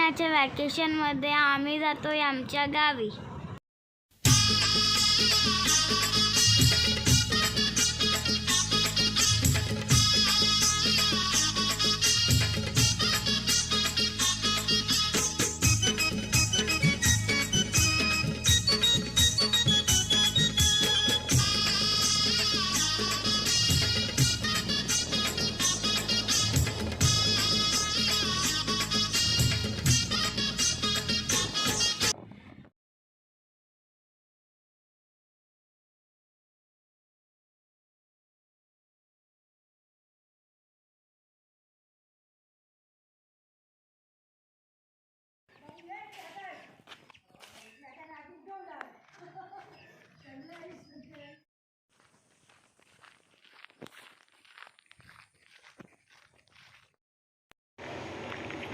उन्हाळ्याच्या वॅकेशनमध्ये आम्ही जातोय आमच्या गावी.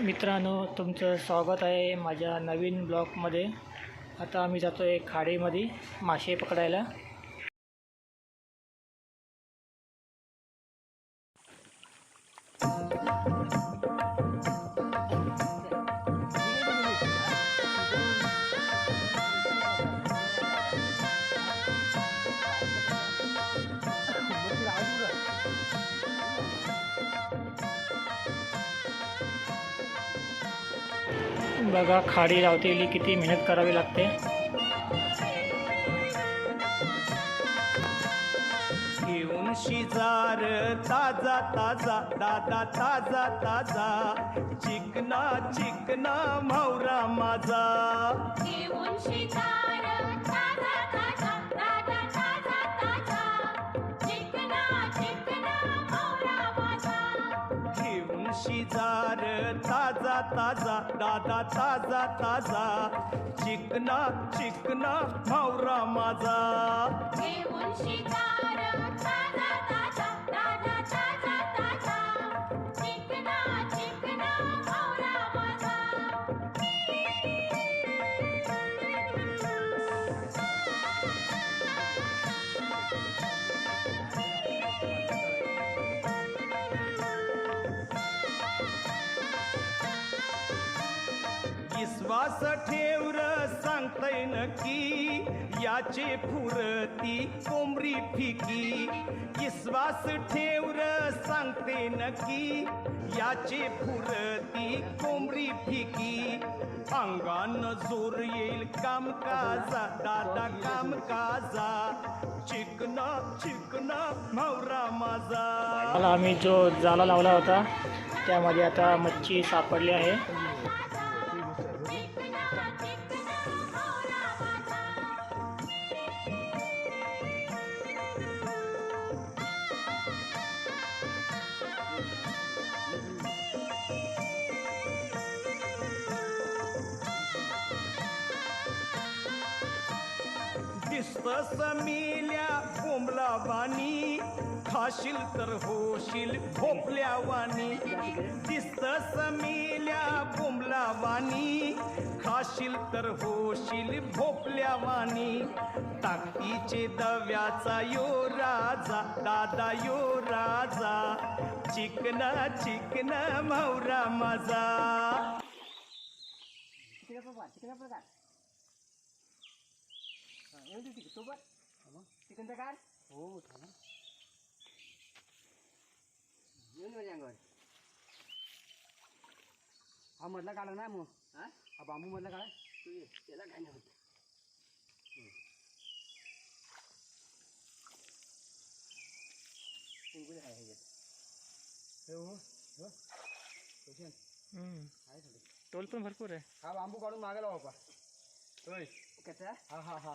मित्रांनो तुमचं स्वागत आहे माझ्या नवीन ब्लॉगमध्ये. आता आम्ही जातो आहे खाडीमध्ये मासे पकडायला. बघा खाडी लावतेली किती मेहनत करावी लागते. घेऊन शिजार ताजा ताजा दादा ताजा ताजा. चिकना चिकना म्हावरा माझा. घेऊन ताजा ताजा ताजा. शिजार ताजा ताजा दादा ताजा ताजा. चिकना चिकना मावरा माझा. विश्वास ठेवर सांगतय नक्की याचे फुरती कोंबरी फिकी. विश्वास ठेवर सांगते नक्की याचे फुरती कोंबरी फिकी. अंगान जोर येईल कामकाजा दादा कामकाजा. चिकना चिकना म्हावरा माझा. आम्ही जो जाला लावला होता त्यामध्ये आता मच्छी सापडली आहे. समिल्या कोंबला वाणी खाशील तर होशील भोपल्या वाणी दिसत समिल्या कोंबला वाणी खाशील तर होशील भोपल्या वाणी ताकतीचे दव्याचा यो राजा दादा यो राजा. चिकना चिकना म्हावरा माझा. हा मधला काढा ना मग हा बांबू मधला काढा त्याला काय नाही होत कुंकुले आहे ह्याच्यात. हे हो, हो. रोशन, हम्म. आहे थोडे. टोल पण भरपूर आहे हा बांबू काढून मागे लावा पा होय कसा हा हा हा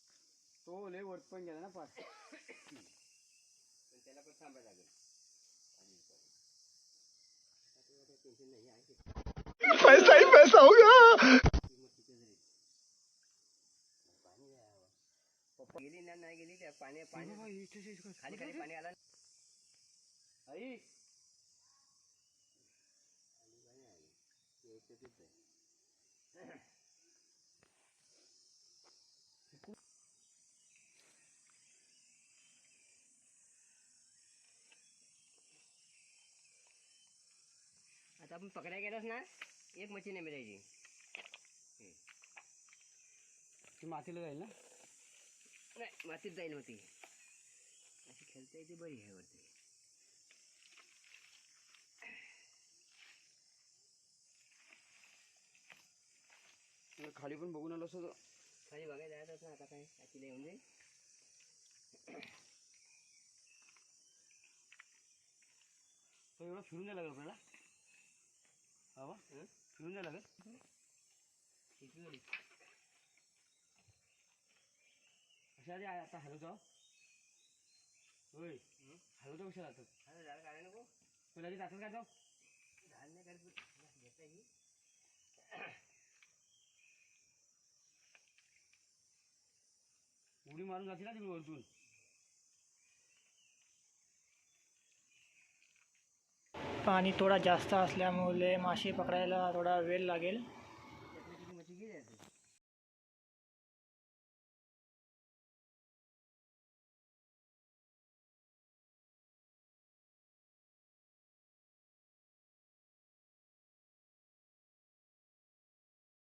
तो लय वरत पण गेला ना पास पैसा ही पैसा होगा गेली ना नाही गेली त्या पाणी पाणी खाली खाली पाणी आला आई! पाणी आली आता आपण पकडायला गेलोस ना एक मच्छी नाही मिळायची ती मातीला जाईल ना नाही मातीत जाईल मग ती अशी खेळता येते बरी आहे वरती खाली पण बघून आलो असं खाली बघायला जायचं ना आता काय येऊन जाईल एवढं फिरून जायला लागेल आपल्याला हं? फिरून जायला लागेल किती झाली अशा आधी आता? हलवतो होय? हलवतो कशा आता झालं नको. तुला आधी जातात का जाऊ? झालं नाही करत घेता ही उडी मारून जाते ना तिकडे वरतून. पाणी थोडा जास्त असल्यामुळे मासे पकडायला थोडा वेळ लागेल.